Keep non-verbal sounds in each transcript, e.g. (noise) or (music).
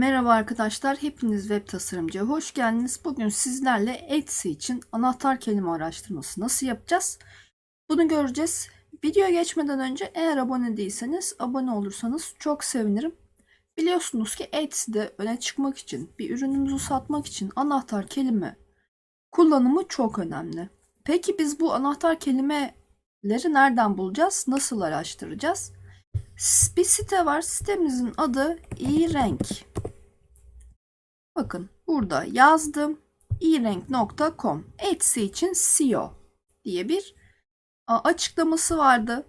Merhaba arkadaşlar, hepiniz web tasarımcıya hoş geldiniz. Bugün sizlerle Etsy için anahtar kelime araştırması nasıl yapacağız? Bunu göreceğiz. Videoya geçmeden önce eğer abone değilseniz abone olursanız çok sevinirim. Biliyorsunuz ki Etsy'de öne çıkmak için, bir ürünümüzü satmak için anahtar kelime kullanımı çok önemli. Peki biz bu anahtar kelimeleri nereden bulacağız? Nasıl araştıracağız? Bir site var. Sitemizin adı irenk. Bakın burada yazdım. irenk.com Etsy için SEO diye bir açıklaması vardı.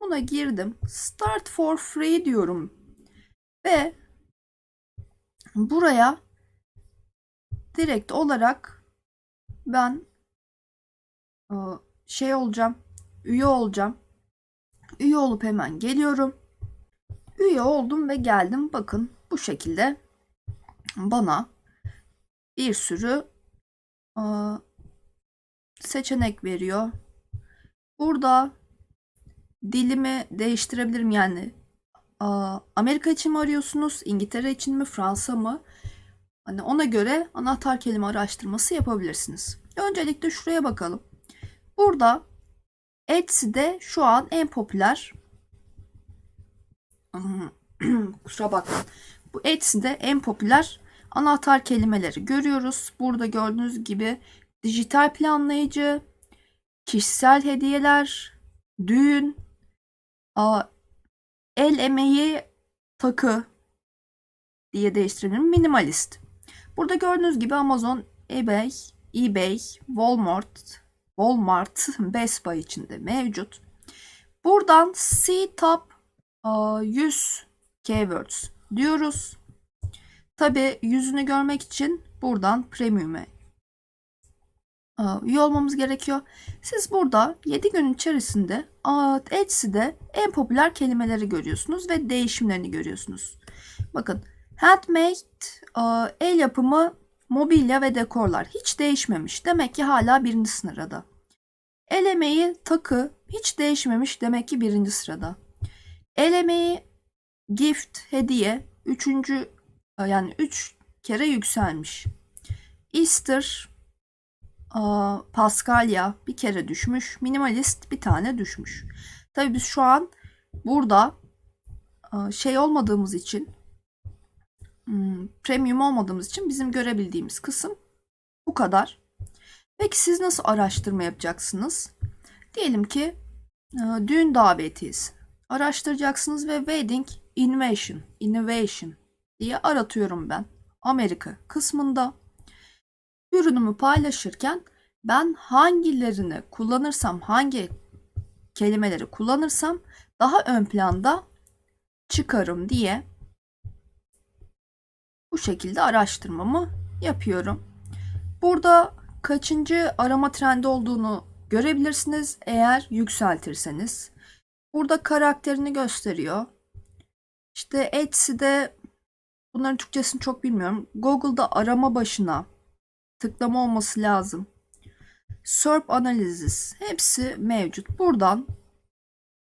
Buna girdim. Start for free diyorum. Ve buraya direkt olarak ben şey olacağım. Üye olacağım. Üye olup hemen geliyorum. Üye oldum ve geldim. Bakın bu şekilde bana bir sürü seçenek veriyor. Burada dilimi değiştirebilirim yani Amerika için mi arıyorsunuz, İngiltere için mi, Fransa mı? Hani ona göre anahtar kelime araştırması yapabilirsiniz. Öncelikle şuraya bakalım. Burada Etsy'de şu an en popüler (clears throat) kusura bakmayın. Bu Etsy'de en popüler anahtar kelimeleri görüyoruz. Burada gördüğünüz gibi dijital planlayıcı, kişisel hediyeler, düğün, el emeği takı diye değiştirebilirim. Minimalist. Burada gördüğünüz gibi Amazon, eBay, eBay, Walmart, Walmart, (laughs) Best Buy içinde mevcut. Buradan C Top 100 Keywords diyoruz. Tabi yüzünü görmek için buradan Premium'e üye olmamız gerekiyor. Siz burada 7 gün içerisinde Etsy'de en popüler kelimeleri görüyorsunuz ve değişimlerini görüyorsunuz. Bakın handmade el yapımı mobilya ve dekorlar hiç değişmemiş. Demek ki hala birinci sırada. El emeği takı hiç değişmemiş. Demek ki birinci sırada. El emeği gift hediye üçüncü yani üç kere yükselmiş. Easter Paskalya bir kere düşmüş. Minimalist bir tane düşmüş. Tabii biz şu an burada şey olmadığımız için Hmm, premium olmadığımız için bizim görebildiğimiz kısım bu kadar. Peki siz nasıl araştırma yapacaksınız? Diyelim ki e, düğün davetiyiz. Araştıracaksınız ve wedding innovation, innovation diye aratıyorum ben. Amerika kısmında ürünümü paylaşırken ben hangilerini kullanırsam, hangi kelimeleri kullanırsam daha ön planda çıkarım diye bu şekilde araştırmamı yapıyorum. Burada kaçıncı arama trendi olduğunu görebilirsiniz eğer yükseltirseniz. Burada karakterini gösteriyor. İşte Etsy'de bunların Türkçesini çok bilmiyorum. Google'da arama başına tıklama olması lazım. SERP analizis hepsi mevcut. Buradan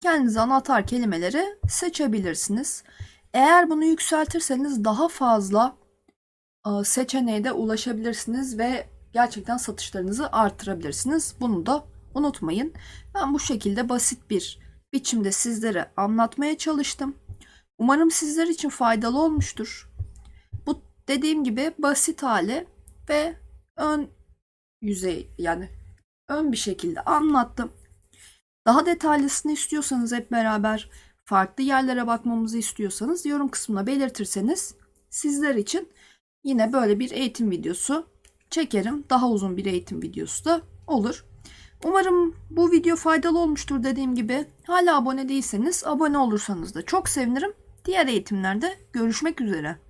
kendinize anahtar kelimeleri seçebilirsiniz. Eğer bunu yükseltirseniz daha fazla e, seçeneğe de ulaşabilirsiniz ve gerçekten satışlarınızı artırabilirsiniz. Bunu da unutmayın. Ben bu şekilde basit bir biçimde sizlere anlatmaya çalıştım. Umarım sizler için faydalı olmuştur. Dediğim gibi basit hali ve ön yüzey yani ön bir şekilde anlattım. Daha detaylısını istiyorsanız hep beraber farklı yerlere bakmamızı istiyorsanız yorum kısmına belirtirseniz sizler için yine böyle bir eğitim videosu çekerim. Daha uzun bir eğitim videosu da olur. Umarım bu video faydalı olmuştur dediğim gibi. Hala abone değilseniz abone olursanız da çok sevinirim. Diğer eğitimlerde görüşmek üzere.